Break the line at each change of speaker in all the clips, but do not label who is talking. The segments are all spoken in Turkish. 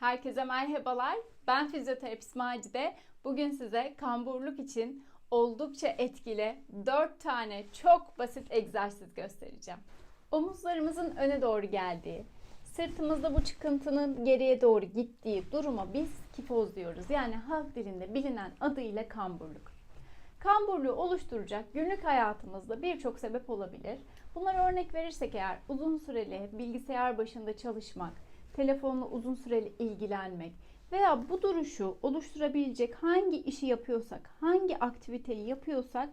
Herkese merhabalar. Ben fizyoterapist Macide. Bugün size kamburluk için oldukça etkili 4 tane çok basit egzersiz göstereceğim. Omuzlarımızın öne doğru geldiği, sırtımızda bu çıkıntının geriye doğru gittiği duruma biz kifoz diyoruz. Yani halk dilinde bilinen adıyla kamburluk. Kamburluğu oluşturacak günlük hayatımızda birçok sebep olabilir. Bunlara örnek verirsek eğer uzun süreli bilgisayar başında çalışmak, telefonla uzun süreli ilgilenmek veya bu duruşu oluşturabilecek hangi işi yapıyorsak, hangi aktiviteyi yapıyorsak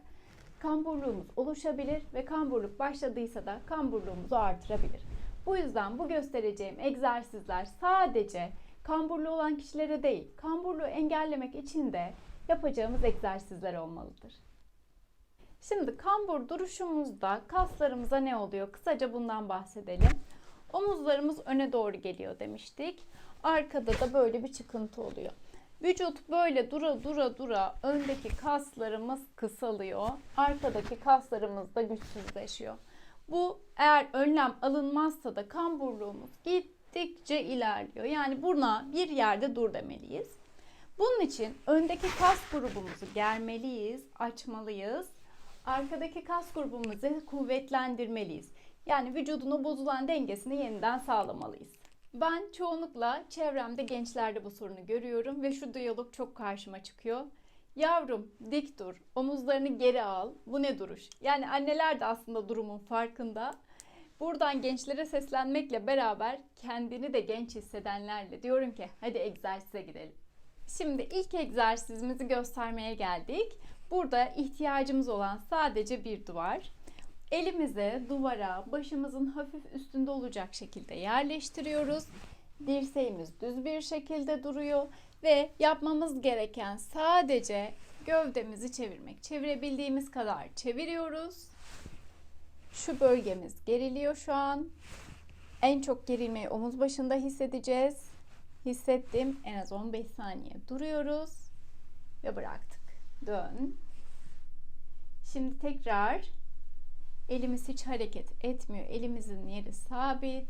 kamburluğumuz oluşabilir ve kamburluk başladıysa da kamburluğumuzu artırabilir. Bu yüzden bu göstereceğim egzersizler sadece kamburlu olan kişilere değil, kamburluğu engellemek için de yapacağımız egzersizler olmalıdır. Şimdi kambur duruşumuzda kaslarımıza ne oluyor? Kısaca bundan bahsedelim. Omuzlarımız öne doğru geliyor demiştik. Arkada da böyle bir çıkıntı oluyor. Vücut böyle dura dura dura öndeki kaslarımız kısalıyor. Arkadaki kaslarımız da güçsüzleşiyor. Bu eğer önlem alınmazsa da kamburluğumuz gittikçe ilerliyor. Yani buna bir yerde dur demeliyiz. Bunun için öndeki kas grubumuzu germeliyiz, açmalıyız. Arkadaki kas grubumuzu kuvvetlendirmeliyiz. Yani vücudun o bozulan dengesini yeniden sağlamalıyız. Ben çoğunlukla çevremde gençlerde bu sorunu görüyorum ve şu diyalog çok karşıma çıkıyor. Yavrum dik dur, omuzlarını geri al. Bu ne duruş? Yani anneler de aslında durumun farkında. Buradan gençlere seslenmekle beraber kendini de genç hissedenlerle diyorum ki hadi egzersize gidelim. Şimdi ilk egzersizimizi göstermeye geldik. Burada ihtiyacımız olan sadece bir duvar. Elimizi duvara başımızın hafif üstünde olacak şekilde yerleştiriyoruz. Dirseğimiz düz bir şekilde duruyor ve yapmamız gereken sadece gövdemizi çevirmek. Çevirebildiğimiz kadar çeviriyoruz. Şu bölgemiz geriliyor şu an. En çok gerilmeyi omuz başında hissedeceğiz. Hissettim. En az 15 saniye duruyoruz ve bıraktık. Dön. Şimdi tekrar elimiz hiç hareket etmiyor. Elimizin yeri sabit.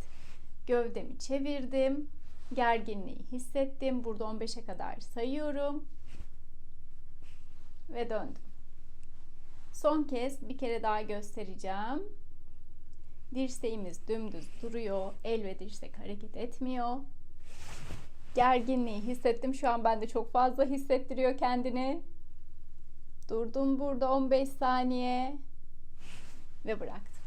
Gövdemi çevirdim. Gerginliği hissettim. Burada 15'e kadar sayıyorum. Ve döndüm. Son kez bir kere daha göstereceğim. Dirseğimiz dümdüz duruyor. El ve dirsek hareket etmiyor. Gerginliği hissettim. Şu an bende çok fazla hissettiriyor kendini. Durdum burada 15 saniye ve bıraktım.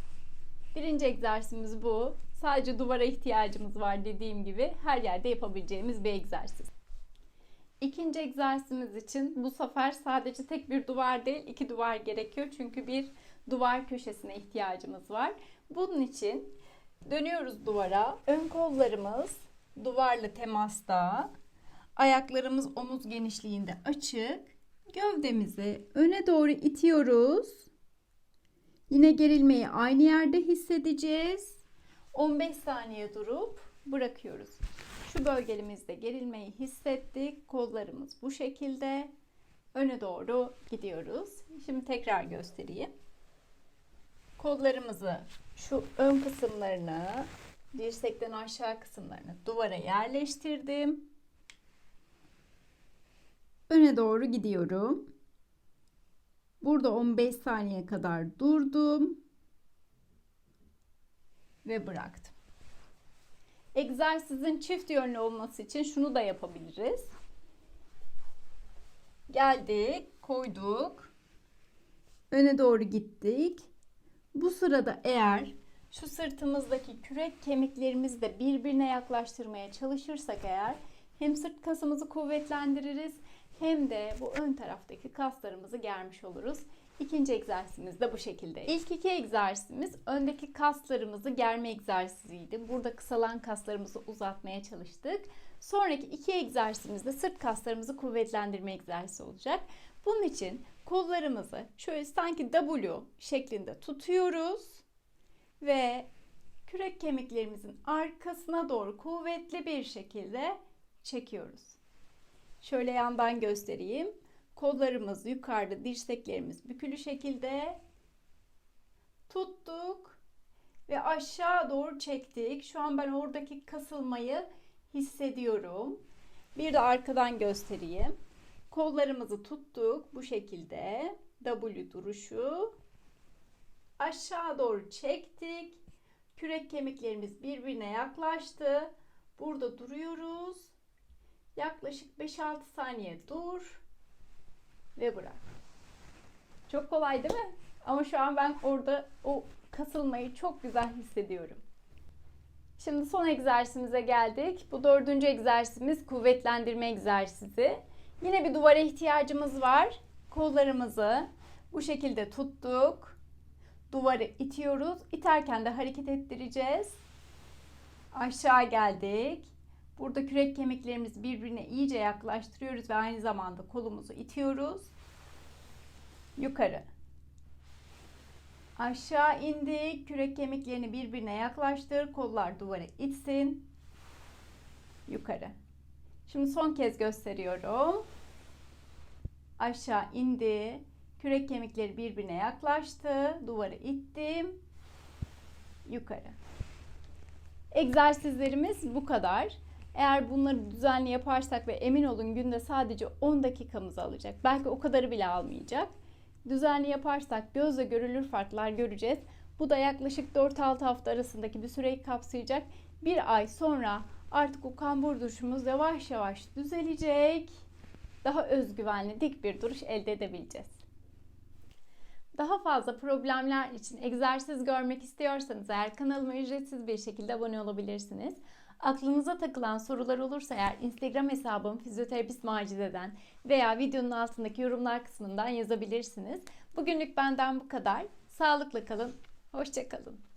Birinci egzersizimiz bu. Sadece duvara ihtiyacımız var dediğim gibi her yerde yapabileceğimiz bir egzersiz. İkinci egzersizimiz için bu sefer sadece tek bir duvar değil iki duvar gerekiyor. Çünkü bir duvar köşesine ihtiyacımız var. Bunun için dönüyoruz duvara. Ön kollarımız duvarla temasta. Ayaklarımız omuz genişliğinde açık. Gövdemizi öne doğru itiyoruz. Yine gerilmeyi aynı yerde hissedeceğiz. 15 saniye durup bırakıyoruz. Şu bölgemizde gerilmeyi hissettik. Kollarımız bu şekilde. Öne doğru gidiyoruz. Şimdi tekrar göstereyim. Kollarımızı şu ön kısımlarını, dirsekten aşağı kısımlarını duvara yerleştirdim. Öne doğru gidiyorum. Burada 15 saniye kadar durdum ve bıraktım. Egzersizin çift yönlü olması için şunu da yapabiliriz. Geldik, koyduk. Öne doğru gittik. Bu sırada eğer şu sırtımızdaki kürek kemiklerimizi de birbirine yaklaştırmaya çalışırsak eğer hem sırt kasımızı kuvvetlendiririz hem de bu ön taraftaki kaslarımızı germiş oluruz. İkinci egzersizimiz de bu şekilde. İlk iki egzersizimiz öndeki kaslarımızı germe egzersiziydi. Burada kısalan kaslarımızı uzatmaya çalıştık. Sonraki iki egzersizimiz de sırt kaslarımızı kuvvetlendirme egzersizi olacak. Bunun için kollarımızı şöyle sanki W şeklinde tutuyoruz ve kürek kemiklerimizin arkasına doğru kuvvetli bir şekilde çekiyoruz. Şöyle yandan göstereyim. Kollarımız yukarıda, dirseklerimiz bükülü şekilde tuttuk ve aşağı doğru çektik. Şu an ben oradaki kasılmayı hissediyorum. Bir de arkadan göstereyim. Kollarımızı tuttuk bu şekilde. W duruşu. Aşağı doğru çektik. Kürek kemiklerimiz birbirine yaklaştı. Burada duruyoruz. Yaklaşık 5-6 saniye dur ve bırak. Çok kolay değil mi? Ama şu an ben orada o kasılmayı çok güzel hissediyorum. Şimdi son egzersizimize geldik. Bu dördüncü egzersizimiz kuvvetlendirme egzersizi. Yine bir duvara ihtiyacımız var. Kollarımızı bu şekilde tuttuk. Duvarı itiyoruz. İterken de hareket ettireceğiz. Aşağı geldik. Burada kürek kemiklerimizi birbirine iyice yaklaştırıyoruz ve aynı zamanda kolumuzu itiyoruz. Yukarı. Aşağı indik. Kürek kemiklerini birbirine yaklaştır. Kollar duvara itsin. Yukarı. Şimdi son kez gösteriyorum. Aşağı indi. Kürek kemikleri birbirine yaklaştı. Duvarı ittim. Yukarı. Egzersizlerimiz bu kadar. Eğer bunları düzenli yaparsak ve emin olun günde sadece 10 dakikamızı alacak. Belki o kadarı bile almayacak. Düzenli yaparsak gözle görülür farklar göreceğiz. Bu da yaklaşık 4-6 hafta arasındaki bir süreyi kapsayacak. Bir ay sonra artık o kambur duruşumuz yavaş yavaş düzelecek. Daha özgüvenli dik bir duruş elde edebileceğiz. Daha fazla problemler için egzersiz görmek istiyorsanız eğer kanalıma ücretsiz bir şekilde abone olabilirsiniz. Aklınıza takılan sorular olursa eğer Instagram hesabım fizyoterapist Macide'den veya videonun altındaki yorumlar kısmından yazabilirsiniz. Bugünlük benden bu kadar. Sağlıklı kalın, hoşçakalın.